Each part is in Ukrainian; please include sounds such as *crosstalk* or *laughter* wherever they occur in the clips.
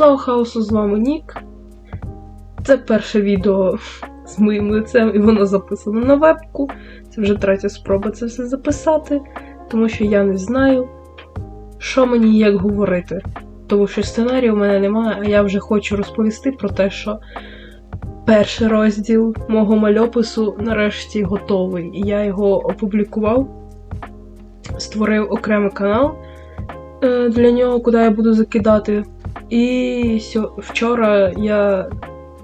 Слава хаосу, з вами Нік. Це перше відео з моїм лицем, і воно записано на вебку. Це вже третя спроба це все записати, тому що я не знаю, що мені як говорити. Тому що сценарію у мене немає, а я вже хочу розповісти про те, що перший розділ мого мальопису нарешті готовий. І я його опублікував, створив окремий канал е, для нього, куди я буду закидати. І вчора я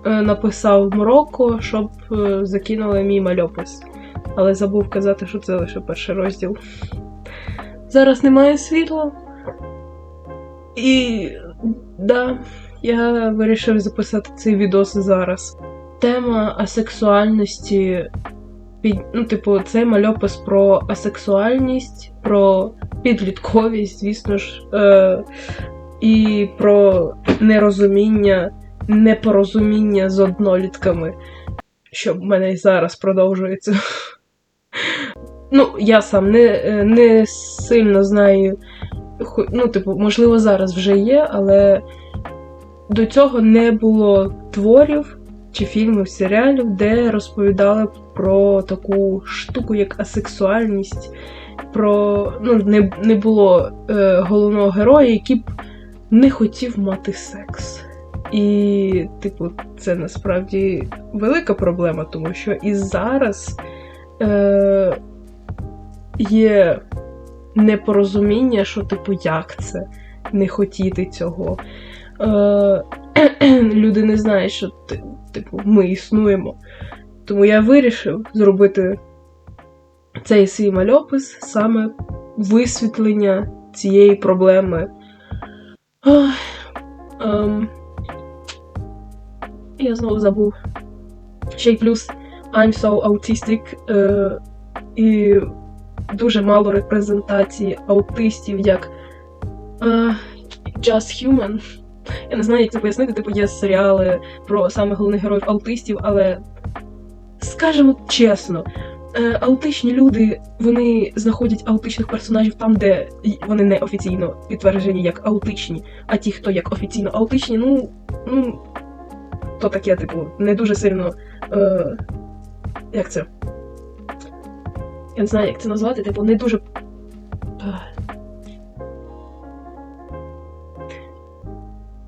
е, написав Мороко, щоб е, закинули мій мальопис. Але забув казати, що це лише перший розділ. Зараз немає світла. І да, я вирішив записати цей відос зараз. Тема асексуальності. Під, ну, типу, цей мальопис про асексуальність, про підлітковість, звісно ж, е, і про нерозуміння, непорозуміння з однолітками, що в мене і зараз продовжується. Ну, я сам не, не сильно знаю. Ну, типу, можливо, зараз вже є, але до цього не було творів чи фільмів, серіалів, де розповідали про таку штуку, як асексуальність. Про ну, не, не було е, головного героя, який б не хотів мати секс. І, типу, це насправді велика проблема, тому що і зараз е, є непорозуміння, що, типу, як це не хотіти цього. Е, *clears throat* люди не знають, що типу, ми існуємо. Тому я вирішив зробити цей свій мальопис саме висвітлення цієї проблеми. Ох, ем, я знову забув. Ще й плюс I'm so autistic е, і дуже мало репрезентації аутистів як е, just human. Я не знаю, як це пояснити, типу є серіали про саме головних героїв аутистів, але скажемо чесно, аутичні люди вони знаходять аутичних персонажів там, де вони не офіційно підтверджені як аутичні, а ті, хто як офіційно аутичні, ну, ну то таке, типу, не дуже сильно. Е, як це? Я не знаю, як це назвати, типу, не дуже. Е,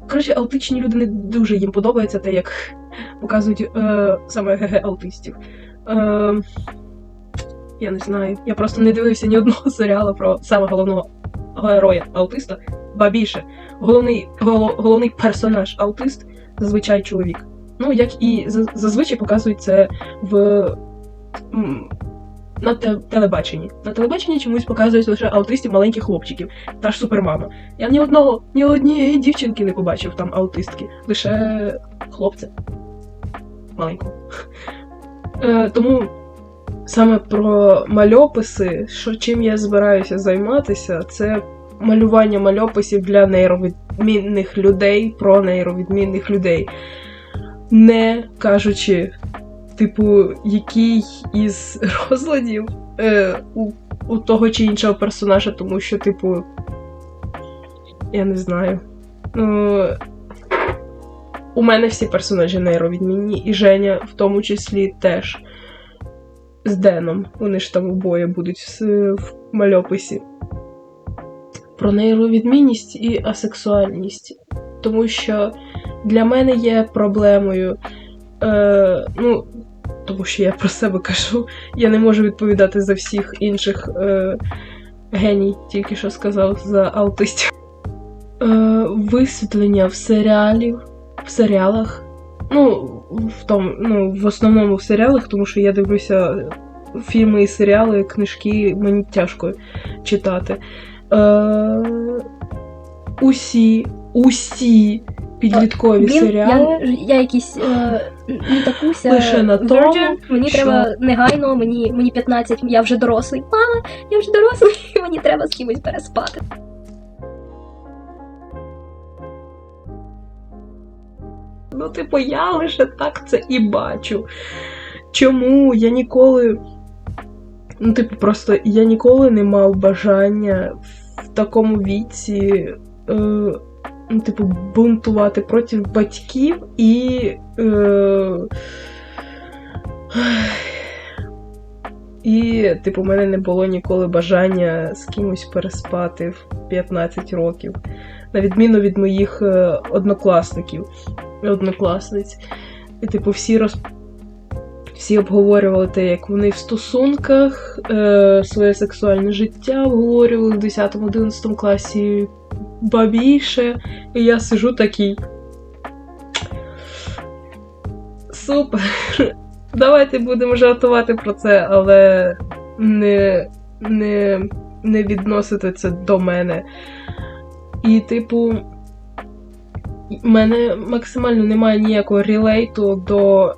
Коротше, аутичні люди не дуже їм подобається те, як показують е, саме ГГ аутистів. Е, я не знаю. Я просто не дивився ні одного *laughs* серіалу про саме головного героя аутиста, ба більше. Головний, голо- головний персонаж аутист зазвичай чоловік. Ну, як і зазвичай показують це в на те- телебаченні. На телебаченні чомусь показують лише аутистів маленьких хлопчиків, та ж супермама. Я ні одного, ні однієї дівчинки не побачив там аутистки, лише хлопця маленького. *laughs* Е, тому саме про мальописи, що чим я збираюся займатися, це малювання мальописів для нейровідмінних людей про нейровідмінних людей. Не кажучи, типу, який із *laughs* розладів е, у, у того чи іншого персонажа, тому що, типу, я не знаю. Ну, у мене всі персонажі нейровідмінні, і Женя в тому числі теж з Деном. Вони ж там обоє будуть в, в мальописі. Про нейровідмінність і асексуальність. Тому що для мене є проблемою. Е, ну, тому що я про себе кажу, я не можу відповідати за всіх інших е, геній, тільки що сказав за аутистів. Е, висвітлення в серіалів, в серіалах. Ну, в тому, ну, в основному в серіалах, тому що я дивлюся фільми і серіали, книжки мені тяжко читати. Е, усі, усі підліткові Блін, серіали. я, я якийсь е, не такуся. Лише на тому, virgin. Мені що- треба негайно, мені, мені 15, я вже дорослий. Мама, я вже дорослий, *laughs* мені треба з кимось переспати. Ну, типу, я лише так це і бачу. Чому я ніколи. Ну, типу, просто я ніколи не мав бажання в такому віці е, ну, типу, бунтувати проти батьків і. Е, і, типу, в мене не було ніколи бажання з кимось переспати в 15 років, на відміну від моїх е, однокласників однокласниць. І, типу, всі роз... всі обговорювали те, як вони в стосунках, е, своє сексуальне життя обговорювали в 10-11 класі бабіше. І я сижу такий. Супер. Давайте будемо жартувати про це, але не, не, не відносити це до мене. І, типу, в мене максимально немає ніякого релейту до,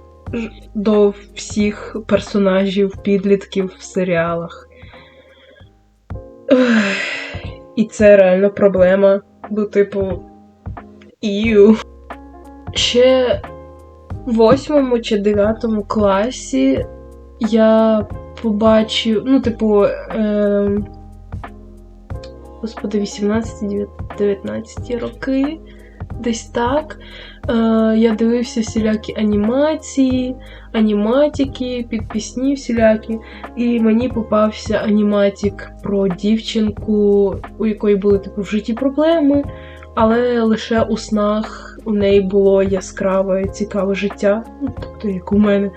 до всіх персонажів, підлітків в серіалах. І це реально проблема. Бо, типу, ію. Ще в восьмому чи дев'ятому класі я побачив, ну, типу, е, господи, 18-19 роки, десь так. Е, я дивився всілякі анімації, аніматики, під пісні всілякі. І мені попався аніматик про дівчинку, у якої були типу в житті проблеми, але лише у снах у неї було яскраве, цікаве життя, ну, тобто як у мене.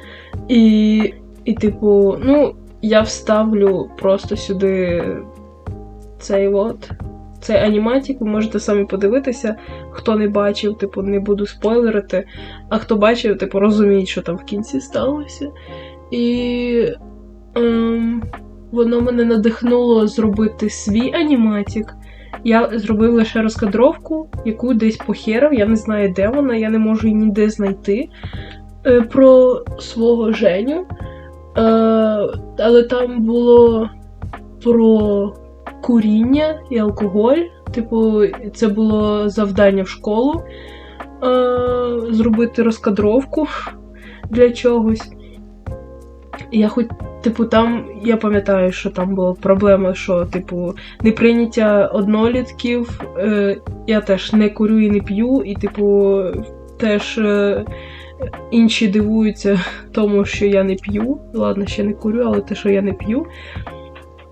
І, і типу, ну, я вставлю просто сюди цей от. Цей аніматик, ви можете самі подивитися, хто не бачив, типу, не буду спойлерити, а хто бачив, типу, розуміє, що там в кінці сталося. І ем, воно мене надихнуло зробити свій аніматик. Я зробив лише розкадровку, яку десь похерав, я не знаю, де вона, я не можу її ніде знайти. Е, про свого Женю. Е, але там було про куріння і алкоголь. Типу, це було завдання в школу е, зробити розкадровку для чогось. Я хоч, типу, там, я пам'ятаю, що там була проблема, що, типу, неприйняття однолітків, е, я теж не курю і не п'ю, і, типу, теж е, інші дивуються *laughs* тому, що я не п'ю. Ладно, ще не курю, але те, що я не п'ю.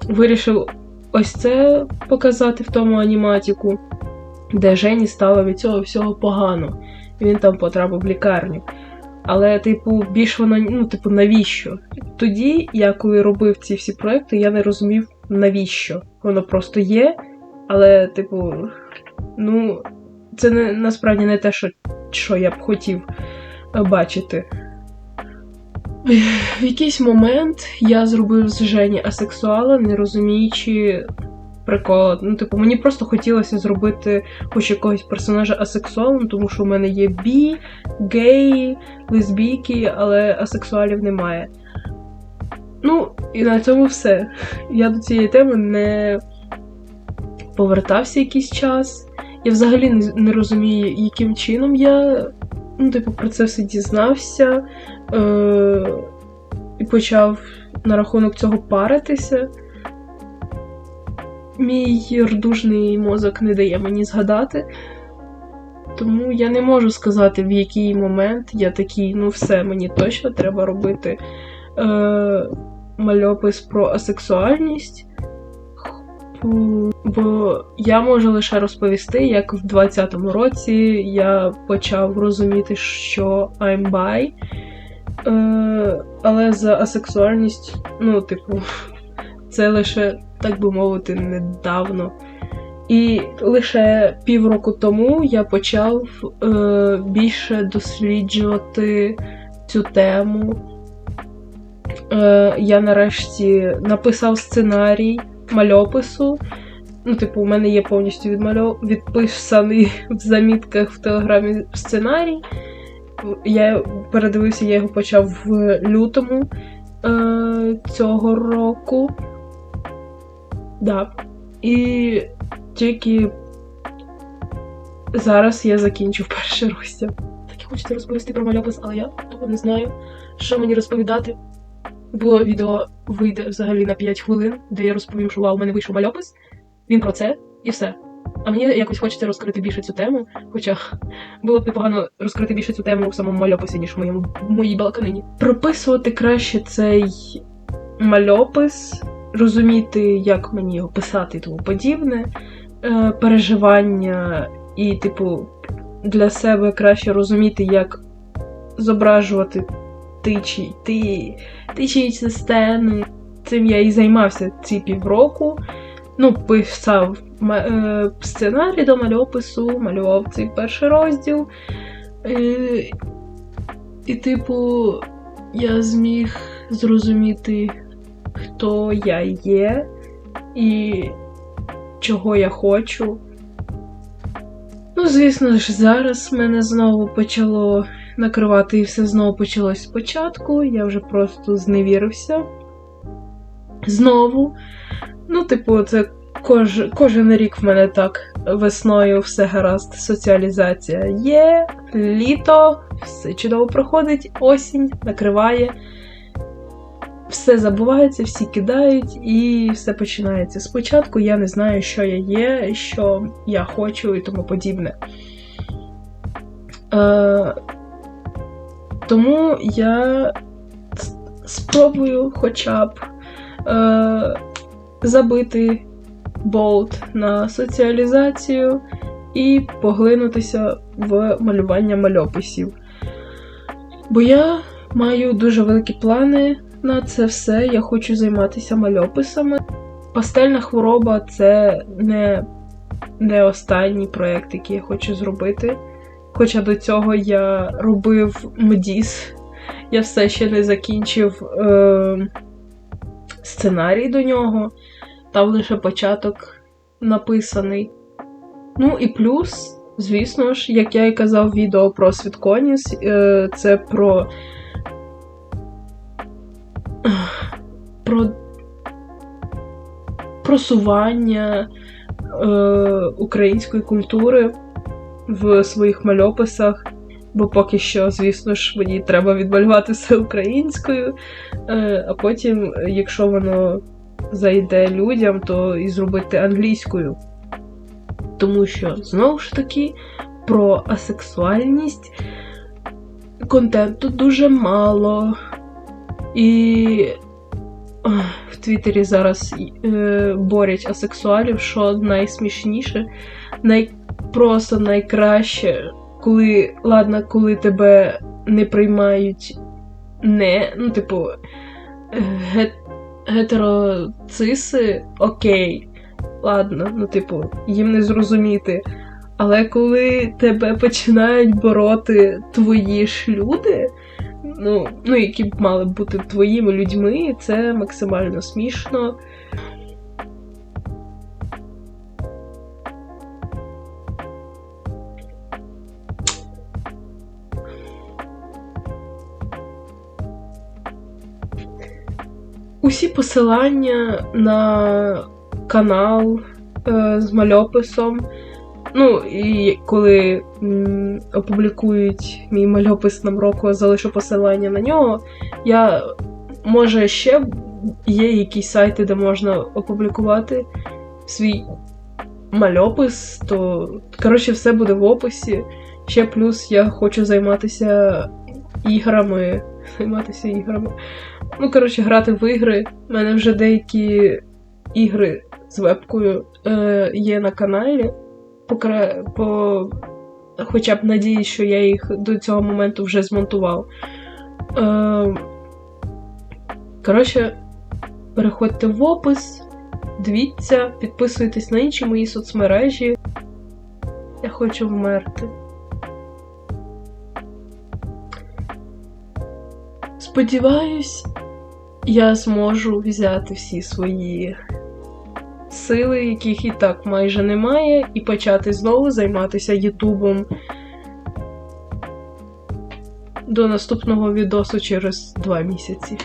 Вирішив ось це показати в тому аніматіку, де Жені стало від цього всього погано. І він там потрапив в лікарню. Але, типу, більш воно, ну, типу, навіщо? Тоді, я коли робив ці всі проекти, я не розумів, навіщо. Воно просто є, але, типу, ну, це не, насправді не те, що, що я б хотів е, бачити. В якийсь момент я зробив з Жені асексуала, не розуміючи прикола. Ну, типу, мені просто хотілося зробити хоч якогось персонажа асексуалом, тому що в мене є бі, геї, лесбійки, але асексуалів немає. Ну, і на цьому все. Я до цієї теми не повертався якийсь час. Я взагалі не, розумію, яким чином я ну, типу, про це все дізнався е- і почав на рахунок цього паритися. Мій рдужний мозок не дає мені згадати. Тому я не можу сказати, в який момент я такий, ну все, мені точно треба робити е, мальопис про асексуальність. Бо я можу лише розповісти, як в 20-му році я почав розуміти, що I'm bi, е, але за асексуальність, ну, типу, *laughs* це лише, так би мовити, недавно. І лише півроку тому я почав е, більше досліджувати цю тему. Е, я нарешті написав сценарій мальопису. Ну, типу, у мене є повністю відмальо... відписаний *laughs* в замітках в телеграмі сценарій. Я передивився, я його почав в лютому е, цього року. Да. І тільки зараз я закінчив перший розділ. Так я хочеться розповісти про мальопис, але я того не знаю, що мені розповідати. Бо відео вийде взагалі на 5 хвилин, де я розповім, що вау, у мене вийшов мальопис. Він про це і все. А мені якось хочеться розкрити більше цю тему, хоча було б непогано розкрити більше цю тему в самому мальописі, ніж в моєму в моїй балаканині. Прописувати краще цей мальопис, розуміти, як мені його писати і тому подібне, е, переживання і, типу, для себе краще розуміти, як зображувати ті чи інші сцени. Цим я і займався ці півроку. Ну, писав е, сценарій до мальопису, малював цей перший розділ. Е, і, типу, я зміг зрозуміти, хто я є і чого я хочу. Ну, звісно ж, зараз мене знову почало накривати і все знову почалось спочатку. Я вже просто зневірився. Знову. Ну, типу, це кож, кожен рік в мене так весною все гаразд, соціалізація є, літо, все чудово проходить, осінь накриває. Все забувається, всі кидають, і все починається. Спочатку я не знаю, що я є, що я хочу і тому подібне. Е, тому я спробую хоча б е, забити болт на соціалізацію і поглинутися в малювання мальописів. Бо я маю дуже великі плани на це все. Я хочу займатися мальописами. Пастельна хвороба це не, не останній проєкт, який я хочу зробити. Хоча до цього я робив МДІС, я все ще не закінчив е, сценарій до нього, там лише початок написаний. Ну і плюс, звісно ж, як я і казав в відео про Світконіс, е, це про. про просування е, української культури в своїх мальописах. Бо поки що, звісно ж, мені треба відмалювати все українською, е, а потім, якщо воно зайде людям, то і зробити англійською. Тому що, знову ж таки, про асексуальність контенту дуже мало. І в Твіттері зараз е, борять асексуалів, що найсмішніше, най, просто найкраще, коли, ладно, коли тебе не приймають не, ну, типу, ге, гетероциси, окей, ладно, ну, типу, їм не зрозуміти. Але коли тебе починають бороти твої ж люди, ну, ну, які б мали бути твоїми людьми, це максимально смішно. Усі посилання на канал е, з мальописом. Ну, і коли м, опублікують мій мальопис нам року, залишу посилання на нього. Я може ще є якісь сайти, де можна опублікувати свій мальопис, то коротше все буде в описі. Ще плюс я хочу займатися іграми. *laughs* Займатися іграми. Ну, коротше, грати в ігри. У мене вже деякі ігри з вебкою е, є на каналі. По, кра- по... Хоча б надіюсь, що я їх до цього моменту вже змонтував. Е, коротше, переходьте в опис, дивіться, підписуйтесь на інші мої соцмережі. Я хочу вмерти. Сподіваюсь, я зможу взяти всі свої сили, яких і так майже немає, і почати знову займатися Ютубом до наступного відосу через два місяці.